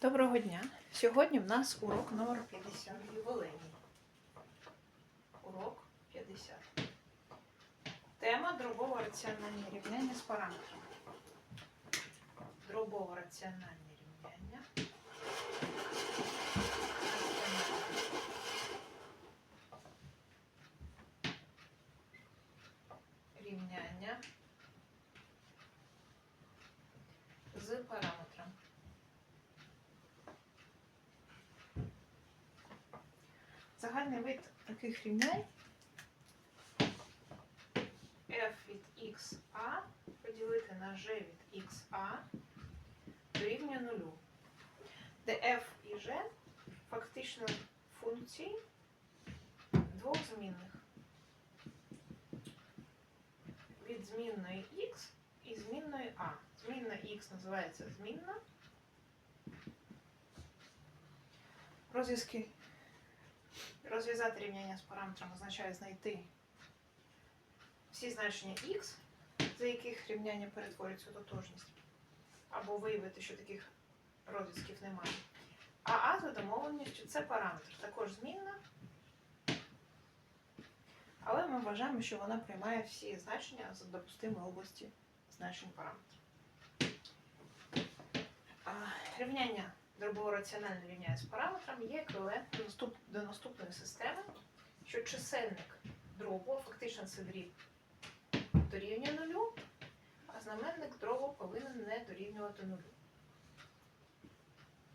Доброго дня! Сьогодні в нас урок номер 50 ювілейний. Урок 50. Тема дробово раціональні рівняння з параметрами. Дробово раціональні рівняння. Рівняння з параметрами. Загальний вид таких рівнянь f від xa поділити на g від xa дорівнює нулю, де f і g фактично функції двох змінних. Від змінної x і змінної a. Змінна x називається змінна. Розв'язки Розв'язати рівняння з параметрами означає знайти всі значення x, за яких рівняння перетворюється у тотожність, або виявити, що таких розв'язків немає. А А за домовленістю це параметр, також змінна, але ми вважаємо, що вона приймає всі значення з допустимої області значень параметрів. Рівняння дробово раціональне рівняння з параметрами є еквівалентним наступ- до наступної системи, що чисельник дробу, фактично це дріб, дорівнює нулю, а знаменник дробу повинен не дорівнювати нулю.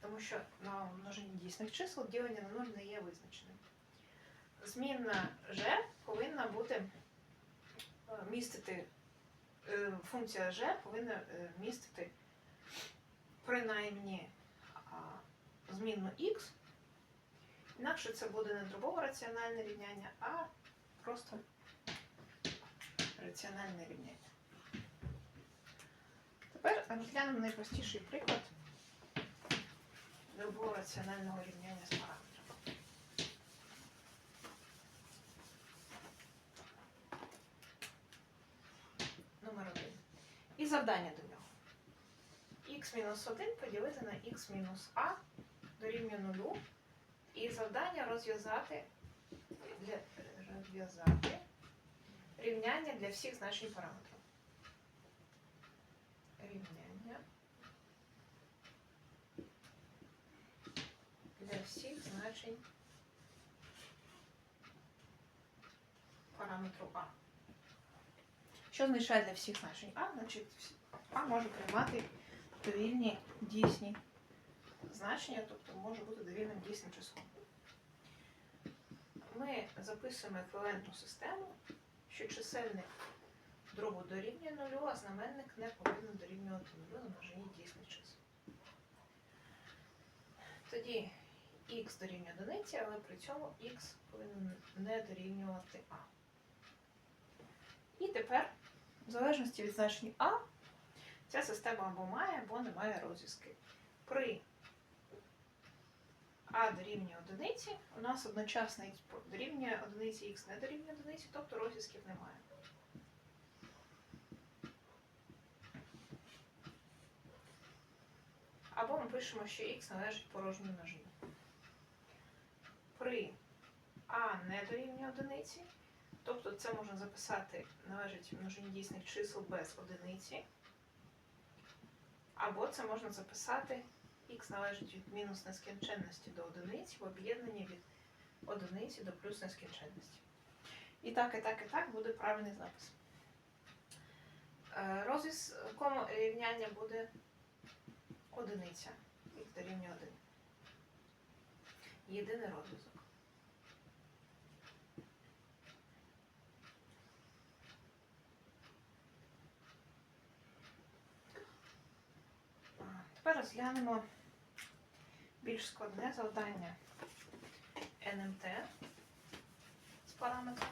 Тому що на множині дійсних чисел ділення на нуль не є визначеним. Змінна g повинна бути е, містити, е, функція g повинна е, містити принаймні змінну x, інакше це буде не дробове раціональне рівняння, а просто раціональне рівняння. Тепер розглянемо найпростіший приклад дробового раціонального рівняння з параметрами. Номер один. І завдання до нього x-1 поділити на x-а дорівнює нулю. І завдання розв'язати розв'язати рівняння для всіх значень параметрів. Рівняння для всіх значень параметру А. Що означає для всіх значень А? Значить, А може приймати довільні дійсні значення, тобто може бути довільним дійсним числом. Ми записуємо еквівалентну систему, що чисельник дробу дорівнює нулю, а знаменник не повинен дорівнювати нулю на множині дійсних чисел. Тоді х дорівнює одиниці, але при цьому х повинен не дорівнювати а. І тепер, в залежності від значень а, Ця система або має, або не має розв'язки. При А дорівнює одиниці, у нас одночасно дорівнює одиниці, х не дорівнює одиниці, тобто розв'язків немає. Або ми пишемо, що х належить порожній множині. При А не дорівнює одиниці, тобто це можна записати належить множині дійсних чисел без одиниці. Або це можна записати х належить від мінус нескінченності до одиниці в об'єднанні від одиниці до плюс нескінченності. І так, і так, і так буде правильний запис. Е, Розв'язком рівняння буде одиниця. Х дорівнює 1. Єдиний розв'язок. Тепер розглянемо більш складне завдання НМТ з параметром.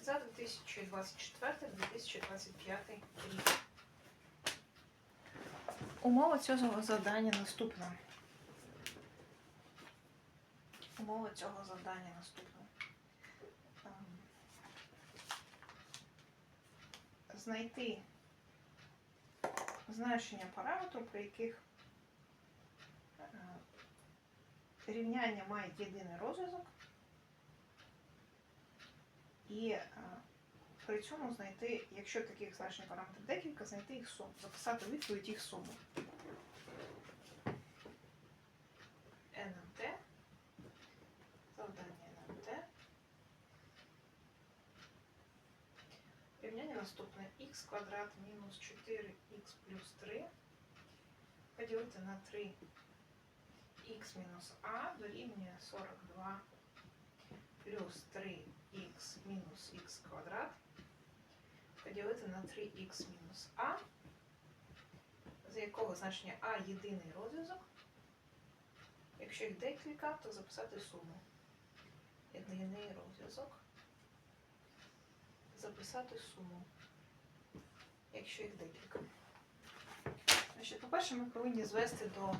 За 2024-2025 рік. Умова цього завдання наступна. Умова цього завдання наступна. Ем, знайти значення параметру, при яких е, рівняння мають єдиний розв'язок, і е, при цьому знайти, якщо таких значень параметрів декілька, знайти їх суму, записати відповідь їх суму. НМТ, завдання НМТ. Рівняння наступне х квадрат мінус 4х плюс 3 поділити на 3х мінус а дорівнює 42 плюс 3х мінус х квадрат поділити на 3х мінус а, за якого значення а єдиний розв'язок. Якщо їх декілька, то записати суму. Єдиний розв'язок. Записати суму. Якщо їх декілька. Значить, по-перше, ми повинні звести до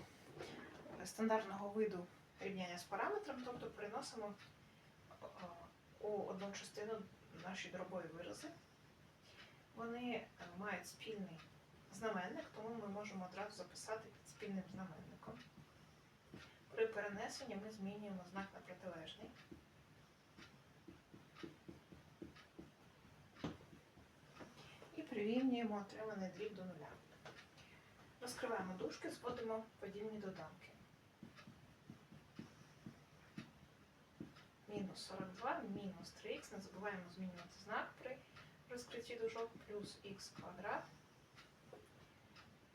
стандартного виду рівняння з параметром, тобто переносимо е, у одну частину наші дробові вирази. Вони е, мають спільний знаменник, тому ми можемо одразу записати під спільним знаменником. При перенесенні ми змінюємо знак на протилежний. І прирівнюємо отриманий дріб до нуля. Розкриваємо дужки, зводимо подібні доданки. Мінус 42, мінус 3х, не забуваємо змінювати знак при розкритті дужок, плюс х квадрат,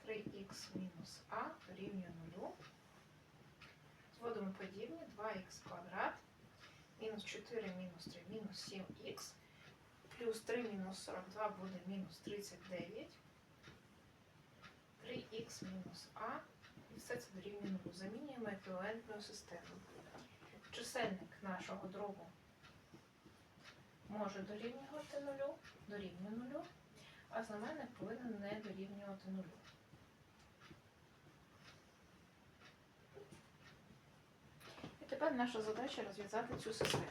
3х мінус а дорівнює 0. Зводимо подібні 2х квадрат, мінус 4 мінус 3 мінус 7х, плюс 3 мінус 42 буде мінус 39, 3х мінус а, і все це дорівнює 0. Замінюємо еквівалентною системою. Чисельник нашого дробу може дорівнювати нулю, дорівнює нулю, а знаменник повинен не дорівнювати нулю. І тепер наша задача розв'язати цю систему.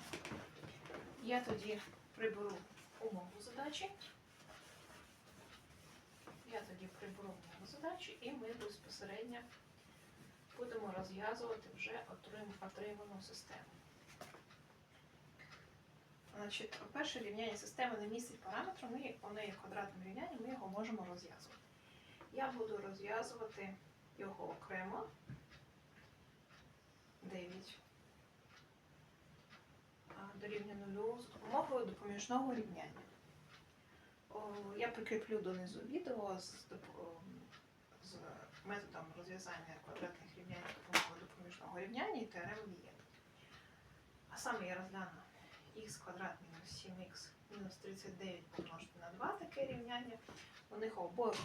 Я тоді приберу умову задачі. Я тоді приберу умову задачі і ми безпосередньо будемо розв'язувати вже отриману систему. Значить, перше рівняння системи не містить параметру, ми, воно є квадратним рівнянням, ми його можемо розв'язувати. Я буду розв'язувати його окремо. 9 а, дорівнює нулю з допомогою допоміжного рівняння. Я прикріплю донизу відео з, з методом розв'язання квадратних рівнянь з допомогою допоміжного рівняння і теореми Вієта. А саме я розгляну х квадрат мінус 7х мінус 39 помножити на 2 таке рівняння. У них обох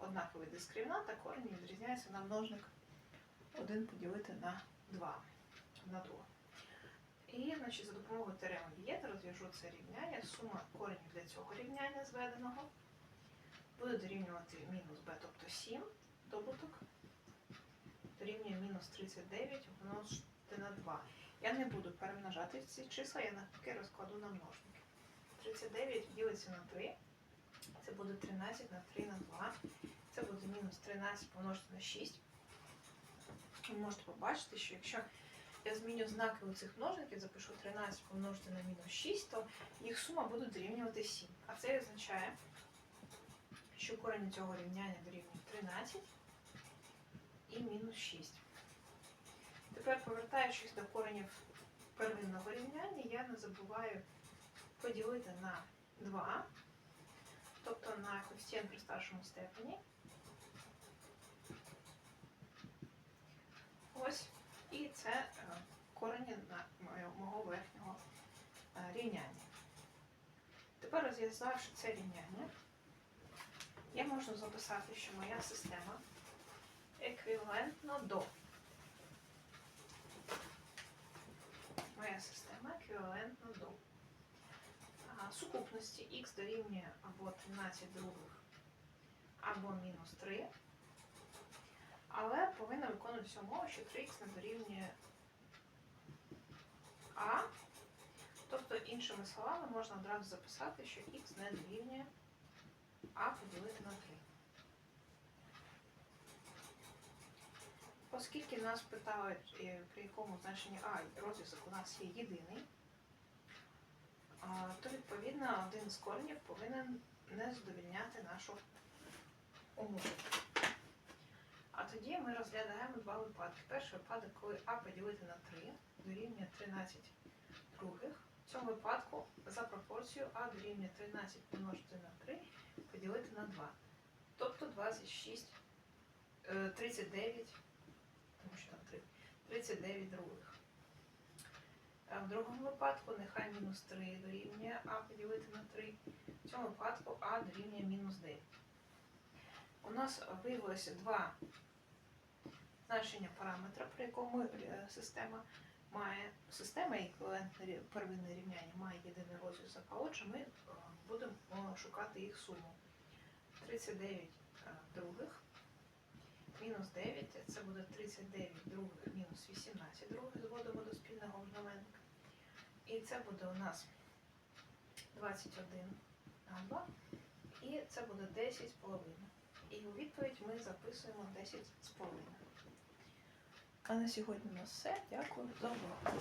однаковий дискримінант, а корені відрізняються на множник 1 поділити на 2 на 2. І значить, за допомогою теореми Вієта розв'яжу це рівняння. Сума коренів для цього рівняння зведеного буде дорівнювати мінус b, тобто 7 добуток, дорівнює мінус 39 помножити на 2. Я не буду перемножати ці числа, я навпаки розкладу на множники. 39 ділиться на 3. Це буде 13 на 3 на 2. Це буде мінус 13 помножити на 6. Ви можете побачити, що якщо я зміню знаки у цих множників, запишу 13 помножити на мінус 6, то їх сума буде дорівнювати 7. А це означає, що корінь цього рівняння дорівнює 13 і мінус 6. Тепер, повертаючись до коренів первинного рівняння, я не забуваю поділити на 2, тобто на коефіцієнт при старшому степені. Ось. І це корені мого верхнього е, рівняння. Тепер розв'язавши це рівняння, я можу записати, що моя система еквівалентна до. Моя система еквівалентна до сукупності х дорівнює або 13 других, або мінус 3. Але повинна виконуватися умова, що 3х не дорівнює А. Тобто, іншими словами, можна одразу записати, що х не дорівнює А поділити на 3. Оскільки нас питають, е, при якому значенні А розв'язок у нас є єдиний, то відповідно один з коренів повинен не задовільняти нашу умову. А тоді ми розглядаємо два випадки. Перший випадок, коли А поділити на 3 дорівнює 13 других. В цьому випадку за пропорцією А дорівнює 13 помножити на 3 поділити на 2. Тобто 26, е, 39, тому що там 3, 39 других. А в другому випадку нехай мінус 3 дорівнює А поділити на 3. В цьому випадку А дорівнює мінус 9. У нас виявилося два значення параметра, при якому е, система має система рі- первинне рівняння має єдиний розв'язок, а отже ми е, будемо е, шукати їх суму. 39 е, других мінус 9, це буде 39 других мінус 18 других, зводимо до спільного знаменника. І це буде у нас 21 на 2, і це буде 10 з половиною. І у відповідь ми записуємо 10 з половиною. А на сьогодні у нас все. Дякую за увагу.